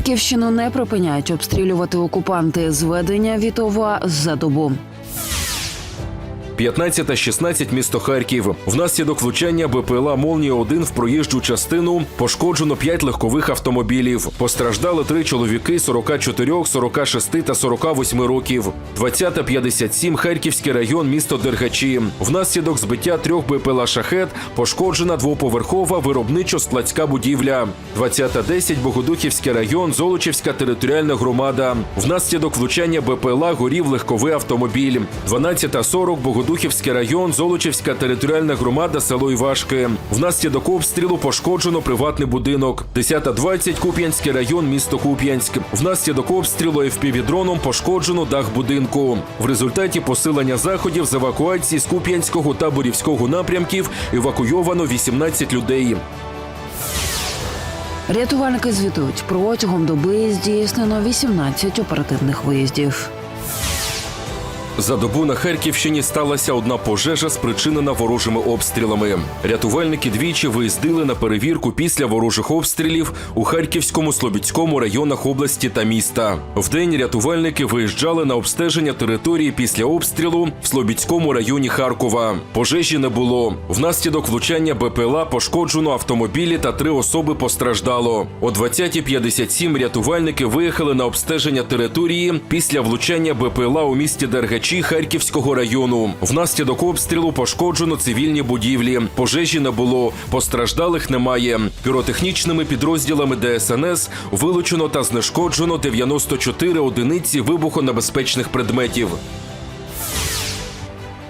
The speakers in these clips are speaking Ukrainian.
Харківщину не припиняють обстрілювати окупанти. Зведення Вітова за добу. 15 та 16 місто Харків. Внаслідок влучання БПЛА Молнія 1 в проїжджу частину пошкоджено 5 легкових автомобілів. Постраждали три чоловіки 44, 46 та 48 років. 20 та 57 Харківський район, місто Дергачі. Внаслідок збиття трьох БПЛА шахет пошкоджена двоповерхова виробничо-складська будівля. 20 та 10 Богодухівський район, Золочівська територіальна громада. Внаслідок влучання БПЛА горів легковий автомобіль. 12 та 40 район, Золочівська територіальна громада, село Івашки. Внаслідок обстрілу пошкоджено приватний будинок. 10.20 Куп'янський район, місто Куп'янськ. Внаслідок обстрілу ФПВ-дроном пошкоджено дах будинку. В результаті посилення заходів з евакуації з Куп'янського та Борівського напрямків евакуйовано 18 людей. Рятувальники звітують протягом доби здійснено 18 оперативних виїздів. За добу на Харківщині сталася одна пожежа, спричинена ворожими обстрілами. Рятувальники двічі виїздили на перевірку після ворожих обстрілів у Харківському, Слобідському районах області та міста. Вдень рятувальники виїжджали на обстеження території після обстрілу в Слобідському районі Харкова. Пожежі не було. Внаслідок влучання БПЛА пошкоджено автомобілі та три особи постраждало. О 20.57 рятувальники виїхали на обстеження території після влучання БПЛА у місті Дергачі Харківського району. Внаслідок обстрілу пошкоджено цивільні будівлі. Пожежі не було, постраждалих немає. Піротехнічними підрозділами ДСНС вилучено та знешкоджено 94 одиниці вибухонебезпечних предметів.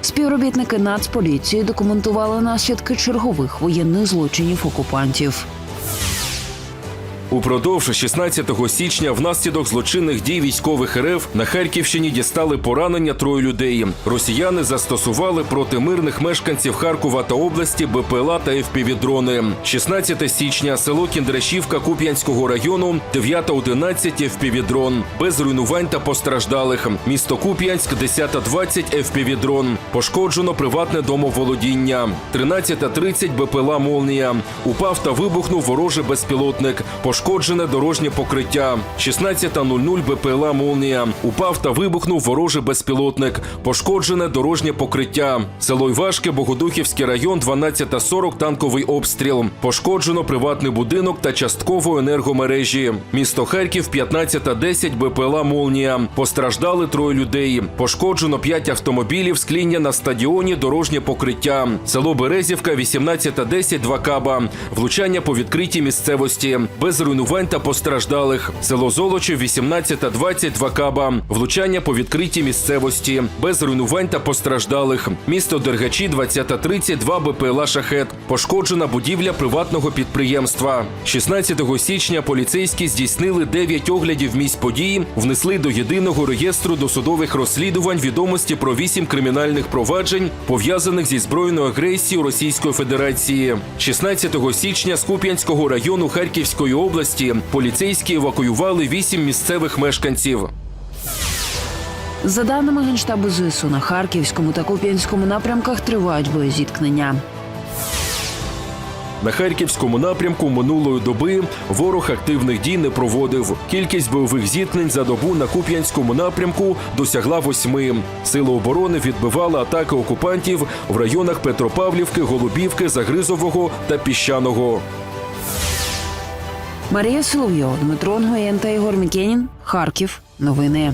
Співробітники Нацполіції документували наслідки чергових воєнних злочинів окупантів. Упродовж 16 січня внаслідок злочинних дій військових РФ на Харківщині дістали поранення троє людей. Росіяни застосували проти мирних мешканців Харкова та області БПЛА та ФПВ-дрони. 16 січня село Кіндрашівка Куп'янського району 9.11 ФПВ-дрон. без руйнувань та постраждалих. Місто Куп'янськ 10.20 ФПВ-дрон. Пошкоджено приватне домоволодіння. 13.30 БПЛА Молнія. Упав та вибухнув ворожий безпілотник. Пошкоджене дорожнє покриття. 16.00 БПЛА Молнія. Упав та вибухнув ворожий безпілотник. Пошкоджене дорожнє покриття. Село Івашке, Богодухівський район, 12.40 танковий обстріл. Пошкоджено приватний будинок та частково енергомережі. Місто Харків, 15.10 БПЛА Молнія. Постраждали троє людей. Пошкоджено 5 автомобілів, скління на стадіоні, дорожнє покриття. Село Березівка, 18.10 2 каба. Влучання по відкритій місцевості. Без руйнувань та постраждалих. Село Золочів, 18.20 2 каба. Влучання по відкритій місцевості. Без руйнувань та постраждалих. Місто Дергачі, 20.30 2 БПЛА Шахет. Пошкоджена будівля приватного підприємства. 16 січня поліцейські здійснили 9 оглядів місць події, внесли до єдиного реєстру досудових розслідувань відомості про 8 кримінальних проваджень, пов'язаних зі збройною агресією Російської Федерації. 16 січня з Куп'янського району Харківської області поліцейські евакуювали 8 місцевих мешканців. За даними генштабу ЗСУ на Харківському та Куп'янському напрямках тривають боєзіткнення. На харківському напрямку минулої доби ворог активних дій не проводив. Кількість бойових зіткнень за добу на Куп'янському напрямку досягла восьми. Сили оборони відбивали атаки окупантів в районах Петропавлівки, Голубівки, Загризового та Піщаного. Марія Соловйова, Дмитро Нгоєн та Ігор Мікенін. Харків. Новини.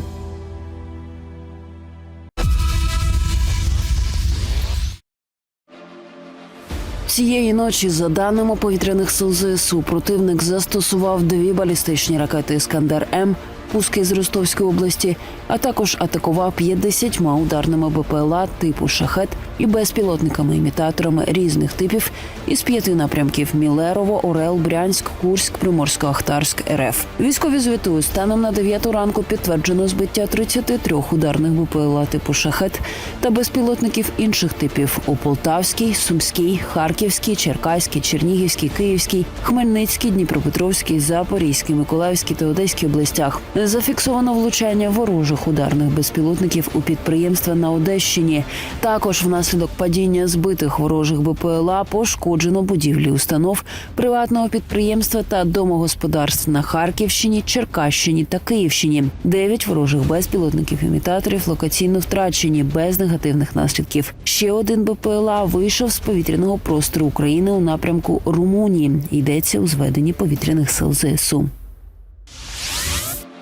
Цієї ночі, за даними повітряних сил ЗСУ, противник застосував дві балістичні ракети Іскандер М, пуски з Ростовської області, а також атакував 50 ударними БПЛА типу шахет і безпілотниками-імітаторами різних типів із п'яти напрямків: Мілерово, Орел, Брянськ, Курськ, Приморсько-Ахтарськ, РФ. Військові звітують станом на 9 ранку підтверджено збиття 33 ударних БПЛА типу шахет та безпілотників інших типів у Полтавській, Сумській, Харківській, Черкаській, Чернігівській, Київській, Хмельницькій, Дніпропетровській, Запорізькій, Миколаївській та Одеській областях. Зафіксовано влучання ворожих ударних безпілотників у підприємства на Одещині. Також внаслідок падіння збитих ворожих БПЛА пошкоджено будівлі установ приватного підприємства та домогосподарств на Харківщині, Черкащині та Київщині. Дев'ять ворожих безпілотників імітаторів локаційно втрачені без негативних наслідків. Ще один БПЛА вийшов з повітряного простору України у напрямку Румунії. Йдеться у зведенні повітряних сил ЗСУ.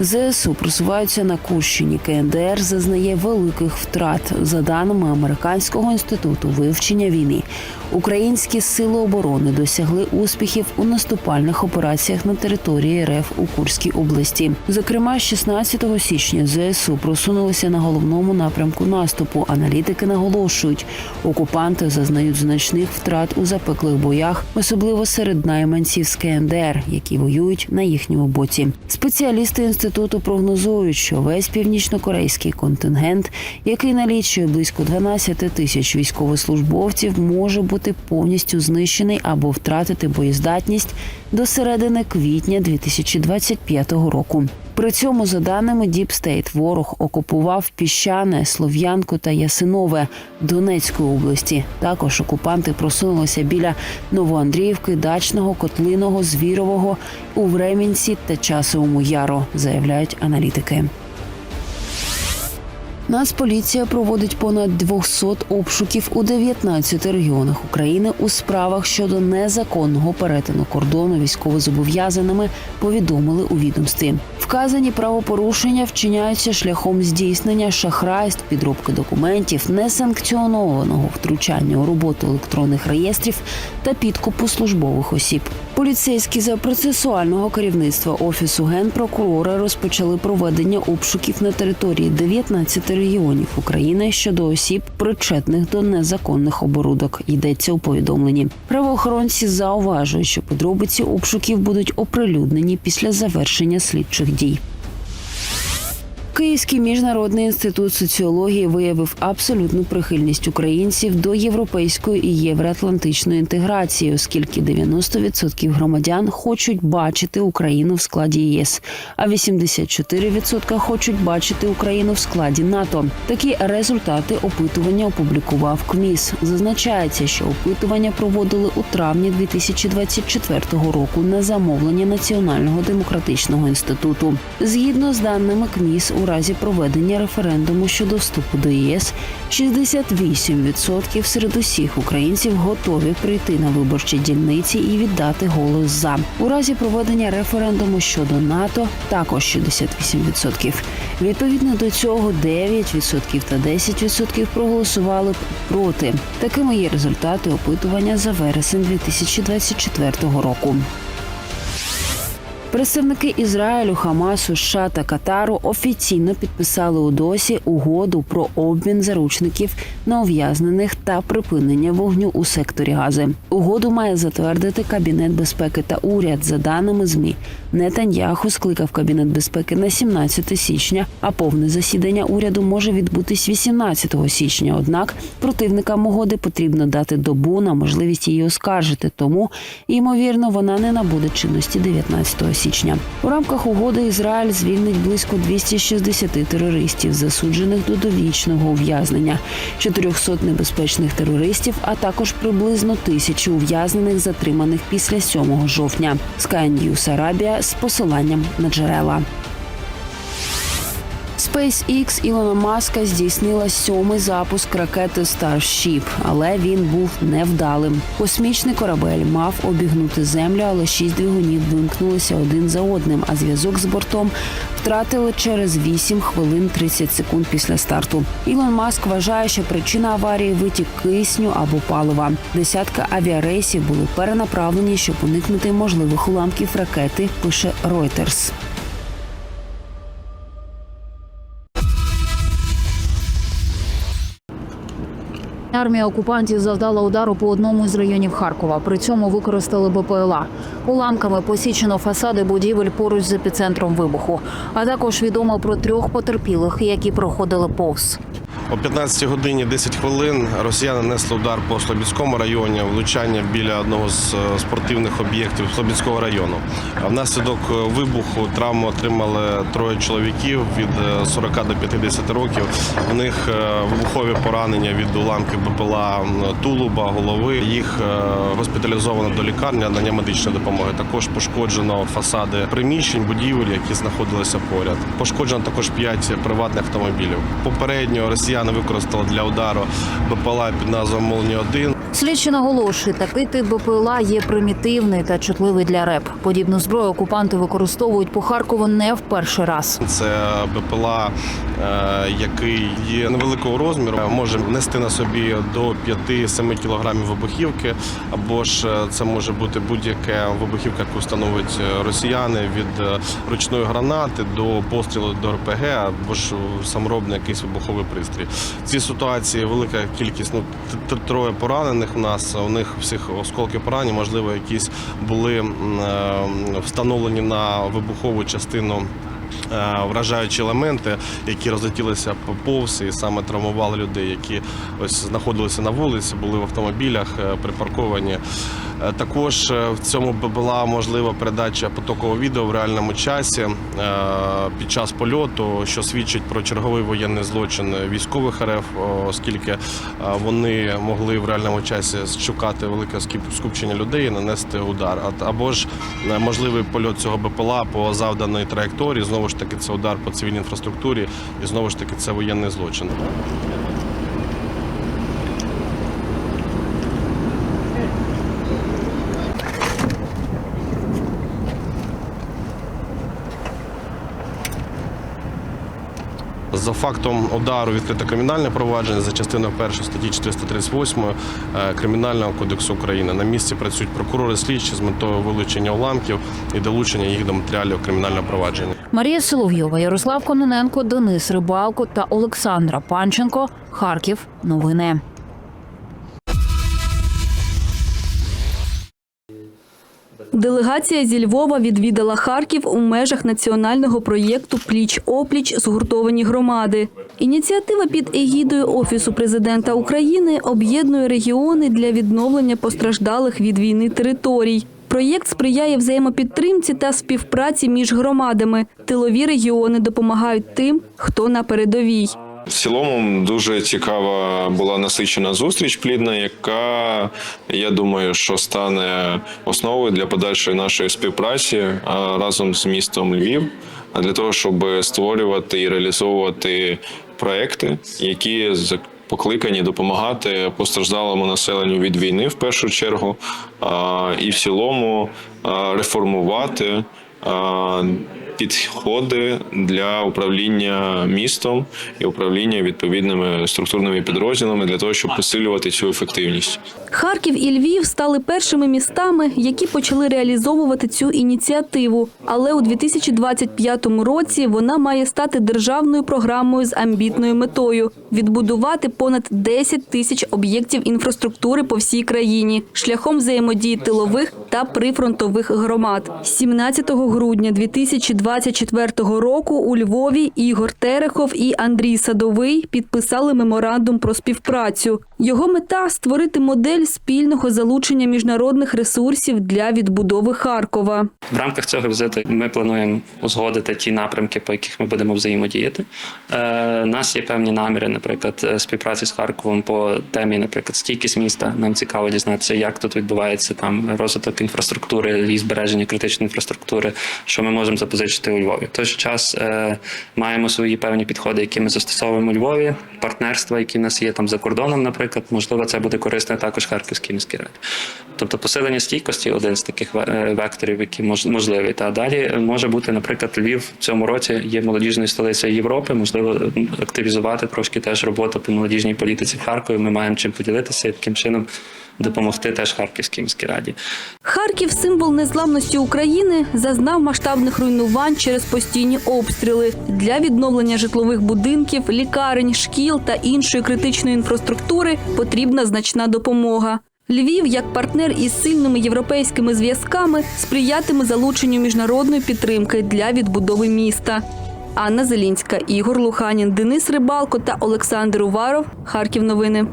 ЗСУ просуваються на Курщині. КНДР зазнає великих втрат. За даними Американського інституту вивчення війни, українські сили оборони досягли успіхів у наступальних операціях на території РФ у Курській області. Зокрема, 16 січня ЗСУ просунулися на головному напрямку наступу. Аналітики наголошують, окупанти зазнають значних втрат у запеклих боях, особливо серед найманців з КНДР, які воюють на їхньому боці. Спеціалісти інституту прогнозують, що весь північнокорейський контингент, який налічує близько 12 тисяч військовослужбовців, може бути повністю знищений або втратити боєздатність до середини квітня 2025 року. При цьому, за даними State, ворог окупував піщане, Слов'янку та Ясинове Донецької області. Також окупанти просунулися біля Новоандріївки, Дачного, Котлиного, Звірового у Времінці та Часовому Яру, заявляють аналітики. Нацполіція проводить понад 200 обшуків у 19 регіонах України у справах щодо незаконного перетину кордону військовозобов'язаними. Повідомили у відомстві. Вказані правопорушення вчиняються шляхом здійснення шахрайств, підробки документів, несанкціонованого втручання у роботу електронних реєстрів та підкупу службових осіб. Поліцейські за процесуального керівництва офісу генпрокурора розпочали проведення обшуків на території 19 регіонів України щодо осіб, причетних до незаконних оборудок. Йдеться у повідомленні. Правоохоронці зауважують, що подробиці обшуків будуть оприлюднені після завершення слідчих дій. Київський міжнародний інститут соціології виявив абсолютну прихильність українців до європейської і євроатлантичної інтеграції, оскільки 90% громадян хочуть бачити Україну в складі ЄС, а 84% хочуть бачити Україну в складі НАТО. Такі результати опитування опублікував КМІС. Зазначається, що опитування проводили у травні 2024 року на замовлення Національного демократичного інституту. Згідно з даними КМІС, у разі проведення референдуму щодо вступу до ЄС 68% серед усіх українців готові прийти на виборчі дільниці і віддати голос за. У разі проведення референдуму щодо НАТО також 68%. Відповідно до цього 9% та 10% проголосували б проти. Такими є результати опитування за вересень 2024 року. Представники Ізраїлю, Хамасу, США та Катару офіційно підписали у досі угоду про обмін заручників на ув'язнених та припинення вогню у секторі Гази. Угоду має затвердити Кабінет безпеки та уряд. За даними змі, Нетаньяху скликав Кабінет безпеки на 17 січня, а повне засідання уряду може відбутись 18 січня. Однак противникам угоди потрібно дати добу на можливість її оскаржити. Тому ймовірно вона не набуде чинності 19 січня. У рамках угоди Ізраїль звільнить близько 260 терористів, засуджених до довічного ув'язнення, 400 небезпечних терористів, а також приблизно тисячі ув'язнених, затриманих після 7 жовтня. Sky News Арабія з посиланням на джерела. SpaceX Ілона Маска здійснила сьомий запуск ракети Starship, але він був невдалим. Космічний корабель мав обігнути землю, але шість двигунів вимкнулися один за одним. А зв'язок з бортом втратили через 8 хвилин 30 секунд після старту. Ілон Маск вважає, що причина аварії витік кисню або палива. Десятка авіарейсів були перенаправлені, щоб уникнути можливих уламків ракети. Пише Reuters. Армія окупантів завдала удару по одному з районів Харкова. При цьому використали БПЛА. Уламками посічено фасади будівель поруч з епіцентром вибуху. А також відомо про трьох потерпілих, які проходили повз. О 15 годині 10 хвилин росіяни нанесли удар по Слобідському районі, влучання біля одного з е, спортивних об'єктів Слобідського району. Внаслідок е, вибуху травму отримали троє чоловіків від е, 40 до 50 років. У них е, вибухові поранення від уламків БПЛА тулуба, голови. Їх е, госпіталізовано до лікарні, надання медичної допомоги. Також пошкоджено фасади приміщень, будівель, які знаходилися поряд. Пошкоджено також 5 приватних автомобілів. Попередньо росіяни використали для удару БПЛА під назвою Молні 1 Слідчі наголошують, такий тип БПЛА є примітивний та чутливий для РЕП. Подібну зброю окупанти використовують по Харкову не в перший раз. Це БПЛА, е, який є невеликого розміру, може нести на собі до 5-7 кілограмів вибухівки, або ж е, це може бути будь-яка вибухівка, яку встановить е, росіяни від ручної гранати до пострілу до РПГ, або ж саморобний якийсь вибуховий пристрій. Цій ситуації велика кількість, ну троє поранених у нас. У них всіх осколки поранень, можливо, якісь були е, встановлені на вибухову частину е, вражаючі елементи, які розлетілися по- повз і саме травмували людей, які ось знаходилися на вулиці, були в автомобілях, е, припарковані. Е, Також е, в цьому була можлива передача потокового відео в реальному часі е, під час польоту, що свідчить про черговий воєнний злочин військових РФ, оскільки вони могли в реальному часі шукати велике скупчення людей і нанести удар. Або ж можливий польот цього БПЛА по завданої траєкторії. Знову ж таки, це удар по цивільній інфраструктурі, і знову ж таки це воєнний злочин. За фактом удару відкрите кримінальне провадження за частиною 1 статті 438 е, Кримінального кодексу України. На місці працюють прокурори слідчі з метою вилучення уламків і долучення їх до матеріалів кримінального провадження. Марія Соловйова, Ярослав Кононенко, Денис Рибалко та Олександра Панченко. Харків. Новини. Делегація зі Львова відвідала Харків у межах національного проєкту Пліч опліч згуртовані громади. Ініціатива під егідою Офісу президента України об'єднує регіони для відновлення постраждалих від війни територій. Проєкт сприяє взаємопідтримці та співпраці між громадами. Тилові регіони допомагають тим, хто на передовій. В цілому дуже цікава була насичена зустріч плідна, яка я думаю, що стане основою для подальшої нашої співпраці разом з містом Львів, для того, щоб створювати і реалізовувати проекти, які покликані допомагати постраждалому населенню від війни в першу чергу, і в цілому реформувати. Підходи для управління містом і управління відповідними структурними підрозділами для того, щоб посилювати цю ефективність. Харків і Львів стали першими містами, які почали реалізовувати цю ініціативу. Але у 2025 році вона має стати державною програмою з амбітною метою відбудувати понад 10 тисяч об'єктів інфраструктури по всій країні шляхом взаємодії тилових та прифронтових громад. 17 грудня 2024 року у Львові Ігор Терехов і Андрій Садовий підписали меморандум про співпрацю. Його мета створити модель спільного залучення міжнародних ресурсів для відбудови Харкова. В рамках цього візиту ми плануємо узгодити ті напрямки, по яких ми будемо взаємодіяти. Е, нас є певні наміри, наприклад, е, співпраці з Харковом по темі, наприклад, стійкість міста. Нам цікаво дізнатися, як тут відбувається там розвиток інфраструктури і збереження критичної інфраструктури, що ми можемо запозичити у Львові. В той же час е, маємо свої певні підходи, які ми застосовуємо у Львові, партнерства, які в нас є там за кордоном, наприклад, можливо, це буде корисно також Харківській міській раді. Тобто посилення стійкості один з таких е, векторів, які мож, можливі. Та далі може бути, наприклад, Львів в цьому році є молодіжною столицею Європи. Можливо, активізувати трошки теж роботу по молодіжній політиці в Харкові. Ми маємо чим поділитися і таким чином допомогти теж Харківській міській раді. Харків символ незламності України, зазнав масштабних руйнувань через постійні обстріли. Для відновлення житлових будинків, лікарень, шкіл та іншої критичної інфраструктури потрібна значна допомога. Львів, як партнер із сильними європейськими зв'язками, сприятиме залученню міжнародної підтримки для відбудови міста. Анна Зелінська, Ігор Луханін, Денис Рибалко та Олександр Уваров. Харків новини.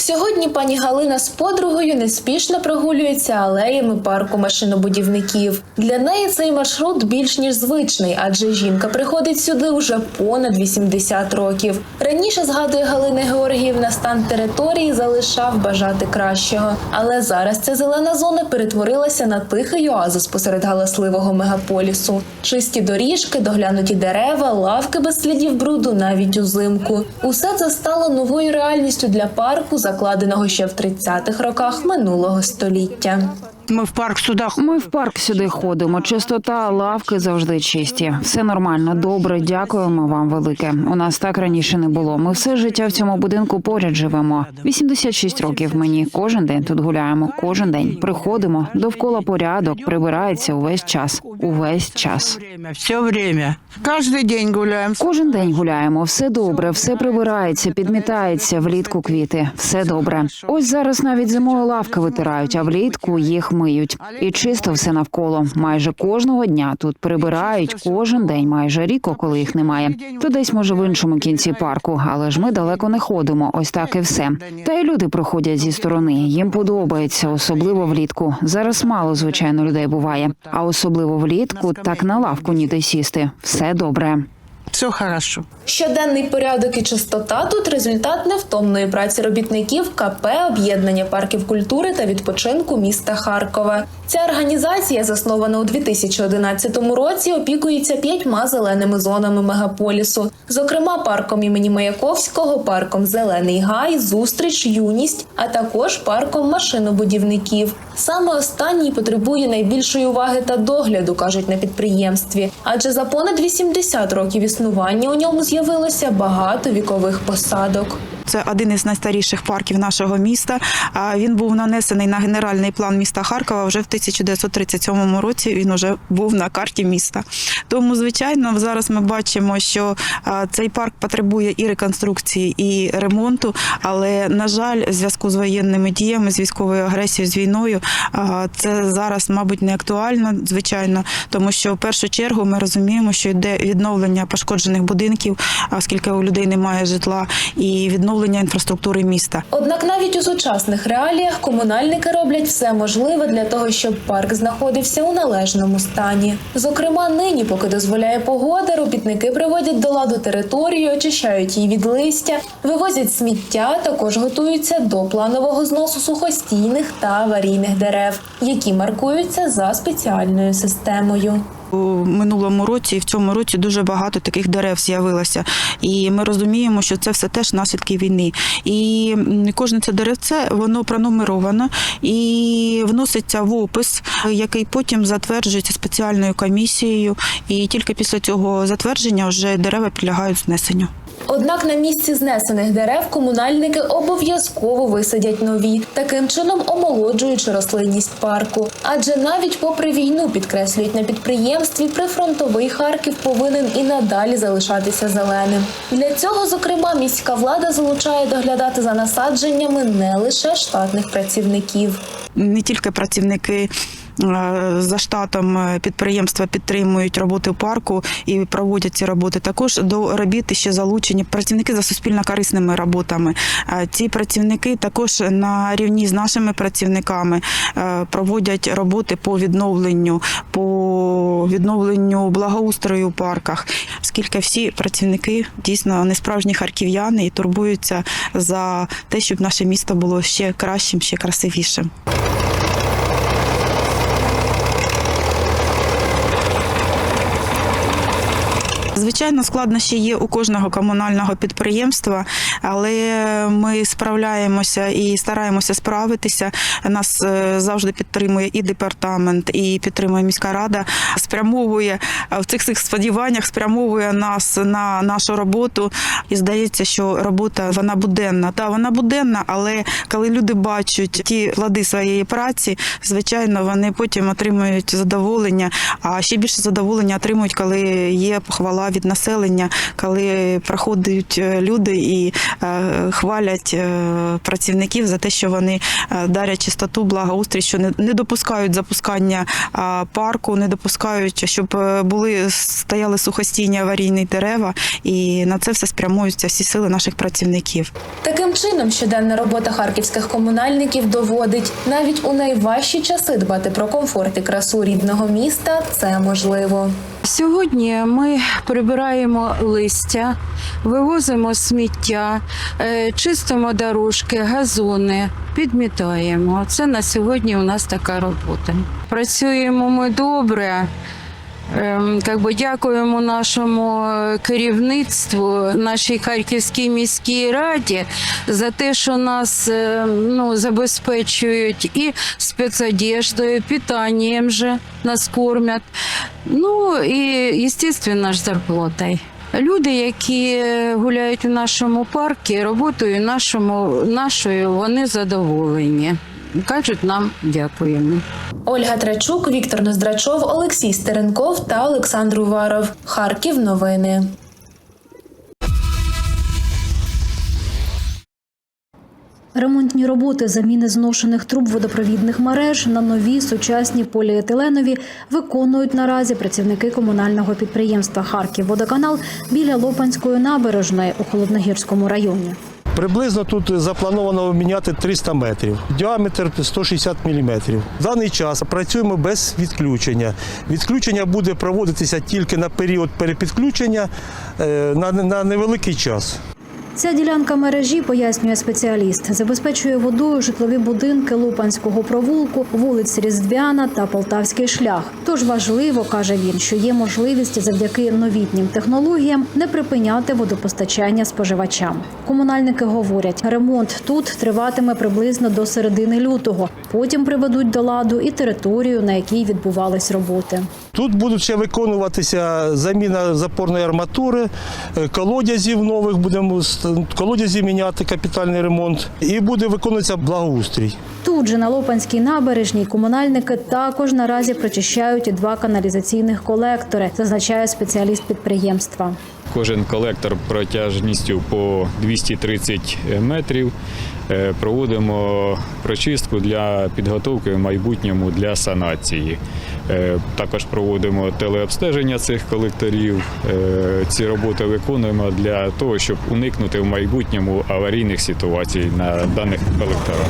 Сьогодні пані Галина з подругою неспішно прогулюється алеями парку машинобудівників. Для неї цей маршрут більш ніж звичний, адже жінка приходить сюди вже понад 80 років. Раніше згадує Галина Георгіївна, стан території залишав бажати кращого. Але зараз ця зелена зона перетворилася на тихий оазис посеред галасливого мегаполісу. Чисті доріжки, доглянуті дерева, лавки без слідів бруду навіть узимку. Усе це стало новою реальністю для парку, закладеного ще в 30-х роках минулого століття. Ми в парк сюди Ми в парк сюди ходимо. Чистота, лавки завжди чисті. Все нормально, добре. Дякуємо вам велике. У нас так раніше не було. Ми все життя в цьому будинку поряд живемо. 86 років мені. Кожен день тут гуляємо. Кожен день приходимо. Довкола порядок прибирається увесь час. Увесь час. все время. Каждый день гуляем. Кожен день гуляємо, все добре, все прибирається, підмітається, влітку квіти, все добре. Ось зараз навіть зимою лавки витирають, а влітку їх миють. І чисто все навколо. Майже кожного дня тут прибирають кожен день, майже рік, коли їх немає. То десь може в іншому кінці парку, але ж ми далеко не ходимо. Ось так і все. Та й люди проходять зі сторони. Їм подобається, особливо влітку. Зараз мало звичайно людей буває, а особливо влітку так на лавку ніде сісти. Все добре. Все хорошо. Щоденний порядок і чистота тут результат невтомної праці робітників КП об'єднання парків культури та відпочинку міста Харкова. Ця організація, заснована у 2011 році, опікується п'ятьма зеленими зонами мегаполісу, зокрема парком імені Маяковського, парком Зелений Гай, Зустріч, Юність, а також парком машинобудівників. Саме останній потребує найбільшої уваги та догляду, кажуть на підприємстві, адже за понад 80 років існування у ньому з'явилося багато вікових посадок. Це один із найстаріших парків нашого міста. Він був нанесений на генеральний план міста Харкова вже в 1937 році. Він вже був на карті міста. Тому, звичайно, зараз ми бачимо, що цей парк потребує і реконструкції, і ремонту. Але на жаль, в зв'язку з воєнними діями, з військовою агресією, з війною, це зараз, мабуть, не актуально, звичайно, тому що в першу чергу ми розуміємо, що йде відновлення пошкоджених будинків, оскільки у людей немає житла, і відновлення інфраструктури міста. Однак навіть у сучасних реаліях комунальники роблять все можливе для того, щоб парк знаходився у належному стані. Зокрема, нині, поки дозволяє погода, робітники приводять до ладу територію, очищають її від листя, вивозять сміття, також готуються до планового зносу сухостійних та аварійних дерев, які маркуються за спеціальною системою. У минулому році і в цьому році дуже багато таких дерев з'явилося. І ми розуміємо, що це все теж наслідки війни. І кожне це деревце воно пронумеровано і вноситься в опис, який потім затверджується спеціальною комісією. І тільки після цього затвердження вже дерева підлягають знесенню. Однак на місці знесених дерев комунальники обов'язково висадять нові, таким чином омолоджуючи рослинність парку. Адже навіть попри війну підкреслюють на підприємстві, прифронтовий Харків повинен і надалі залишатися зеленим. Для цього, зокрема, міська влада залучає доглядати за насадженнями не лише штатних працівників. не тільки працівники за штатом е, підприємства підтримують роботи парку і проводять ці роботи. Також до робіт ще залучені працівники за суспільно корисними роботами. Е, Ці працівники також на рівні з нашими працівниками е, проводять роботи по відновленню, по відновленню благоустрою у парках, оскільки всі працівники дійсно несправжні харків'яни і турбуються за те, щоб наше місто було ще кращим, ще красивішим. Звичайно, складнощі є у кожного комунального підприємства, але ми справляємося і стараємося справитися. Нас е, завжди підтримує і департамент, і підтримує міська рада. Спрямовує е, в цих цих сподіваннях, спрямовує нас на нашу роботу. І здається, що робота вона буденна. Та вона буденна, але коли люди бачать ті плоди своєї праці, звичайно, вони потім отримують задоволення. А ще більше задоволення отримують, коли є похвала від населення, коли приходять е, люди і е, хвалять е, працівників за те, що вони дарять чистоту, благоустрій, що не, допускають запускання парку, не допускають, щоб були стояли сухостійні аварійні дерева, і на це все спрямуються всі сили наших працівників. Таким чином, щоденна робота харківських комунальників доводить навіть у найважчі часи дбати про комфорт і красу рідного міста це можливо. Сьогодні ми прибираємо листя, вивозимо сміття, е, чистимо дорожки, газони, підмітаємо. Це на сьогодні у нас така робота. Працюємо ми добре. Ем, би дякуємо нашому е, керівництву, нашій Харківській міській раді за те, що нас е, ну, забезпечують і спецодеждою, питанням же нас кормять. Ну і, звісно, зарплатою. Люди, які гуляють у нашому парку, роботою нашому, нашою, вони задоволені. Кажуть нам дякуємо. Ольга Трачук, Віктор Ноздрачов, Олексій Стеренков та Олександр Уваров. Харків. Новини. Ремонтні роботи заміни зношених труб водопровідних мереж на нові сучасні поліетиленові виконують наразі працівники комунального підприємства Харківводоканал біля Лопанської набережної у Холодногірському районі. Приблизно тут заплановано міняти 300 метрів, діаметр 160 мм. В даний час працюємо без відключення. Відключення буде проводитися тільки на період перепідключення е, на, на невеликий час. Ця ділянка мережі, пояснює спеціаліст, забезпечує водою житлові будинки Лупанського провулку, вулиць Різдвяна та Полтавський шлях. Тож важливо, каже він, що є можливість завдяки новітнім технологіям не припиняти водопостачання споживачам. Комунальники говорять, ремонт тут триватиме приблизно до середини лютого. Потім приведуть до ладу і територію, на якій відбувались роботи. Тут будуть ще виконуватися заміна запорної арматури, е, колодязів нових будемо колодязі міняти, капітальний ремонт, і буде виконуватися благоустрій. Тут же на Лопанській набережній комунальники також наразі прочищають два каналізаційних колектори, зазначає спеціаліст підприємства. Кожен колектор протяжністю по 230 метрів. Е, Проводимо прочистку для підготовки в майбутньому для санації. Е, Також проводимо телеобстеження цих колекторів. Е, Ці роботи виконуємо для того, щоб уникнути в майбутньому аварійних ситуацій на даних колекторах.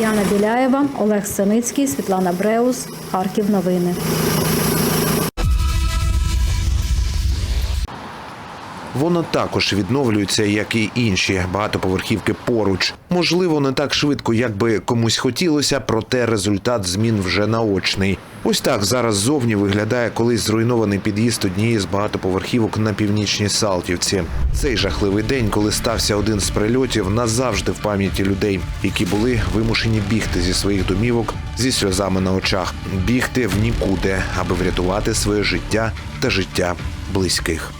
Яна Біляєва, Олег Синицький, Світлана Бреус, Харків. Новини. Воно також відновлюється, як і інші багатоповерхівки поруч. Можливо, не так швидко, як би комусь хотілося, проте результат змін вже наочний. Ось так зараз зовні виглядає колись зруйнований під'їзд однієї з багатоповерхівок на північній Салтівці. Цей жахливий день, коли стався один з прильотів, назавжди в пам'яті людей, які були вимушені бігти зі своїх домівок зі сльозами на очах, бігти в нікуди, аби врятувати своє життя та життя близьких.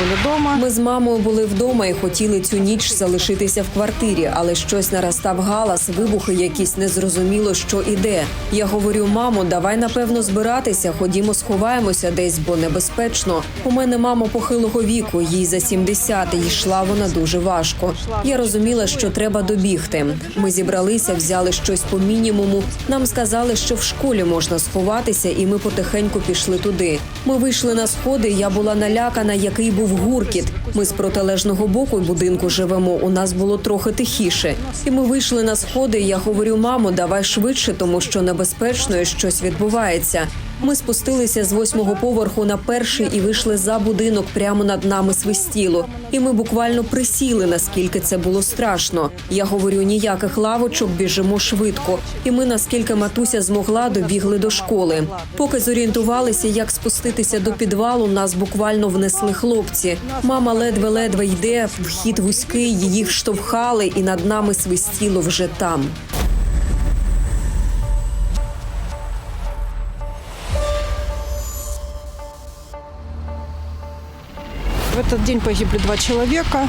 Были дома. Ми з мамою були вдома і хотіли цю ніч залишитися в квартирі, але щось наростав галас, вибухи якісь незрозуміло, що іде. Я говорю, мамо, давай напевно збиратися, ходімо, сховаємося десь, бо небезпечно. У мене мама похилого віку, їй за 70, і йшла вона дуже важко. Я розуміла, що треба добігти. Ми зібралися, взяли щось по мінімуму. Нам сказали, що в школі можна сховатися, і ми потихеньку пішли туди. Ми вийшли на сходи. Я була налякана, який був був гуркіт. Ми з протилежного боку будинку живемо. У нас було трохи тихіше. І ми вийшли на сходи. Я говорю, мамо, давай швидше, тому що небезпечно і щось відбувається. Ми спустилися з восьмого поверху на перший і вийшли за будинок. Прямо над нами свистіло. І ми буквально присіли, наскільки це було страшно. Я говорю, ніяких лавочок, біжимо швидко. І ми, наскільки матуся змогла, добігли до школи. Поки зорієнтувалися, як спуститися до підвалу, нас буквально внесли хлопці. Мама ледве-ледве йде, вхід вузький, її вштовхали, і над нами свистіло вже там. В этот день погибли два человека.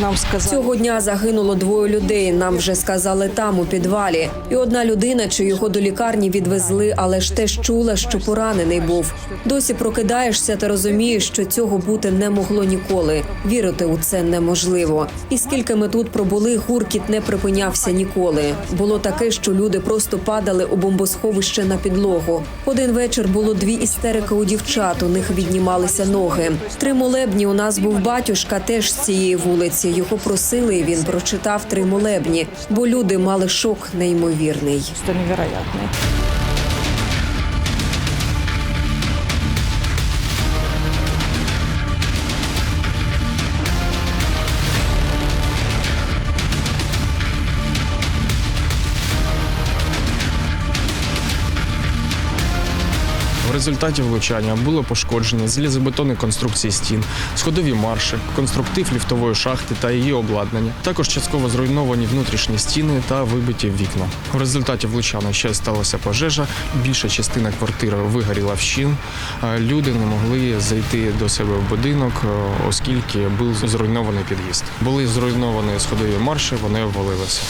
Нам сказали. Цього дня загинуло двоє людей. Нам вже сказали там у підвалі. І одна людина, чи його до лікарні відвезли, але ж теж чула, що поранений був. Досі прокидаєшся та розумієш, що цього бути не могло ніколи. Вірити у це неможливо. І скільки ми тут пробули, гуркіт не припинявся ніколи. Було таке, що люди просто падали у бомбосховище на підлогу. Один вечір було дві істерики у дівчат. У них віднімалися ноги. Три молебні. У нас був батюшка, теж з цієї вулиці. Його просили, і він прочитав три молебні, бо люди мали шок неймовірний. Це невероятное. Результаті влучання було пошкоджено залізобетонні конструкції стін, сходові марші, конструктив ліфтової шахти та її обладнання. Також частково зруйновані внутрішні стіни та вибиті вікна. В результаті влучання ще сталася пожежа. Більша частина квартири вигоріла вщин. Е, Люди не могли зайти до себе в будинок, е, оскільки був зруйнований під'їзд. Були зруйновані сходові марші, вони обвалилися.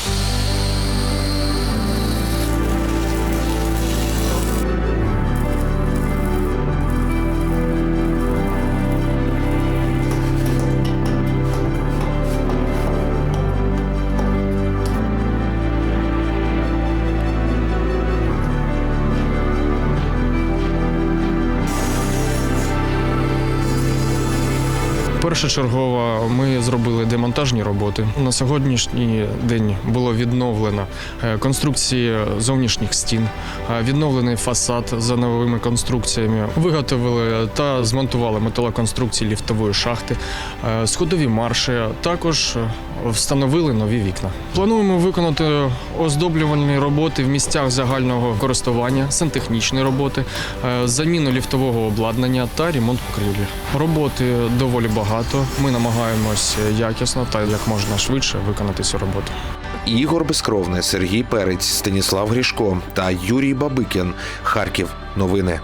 Першочергово ми зробили демонтажні роботи. На сьогоднішній день було відновлено е, конструкції зовнішніх стін, е, відновлений фасад за новими конструкціями. Виготовили та змонтували металоконструкції ліфтової шахти, е, сходові марші. Також встановили нові вікна. Плануємо виконати оздоблювальні роботи в місцях загального користування, сантехнічні роботи, е, заміну ліфтового обладнання та ремонт покрівлі. Роботи доволі багато. Ми намагаємось якісно та як можна швидше виконати цю роботу. Ігор Безкровний, Сергій Перець, Станіслав Грішко та Юрій Бабикін. Харків. Новини.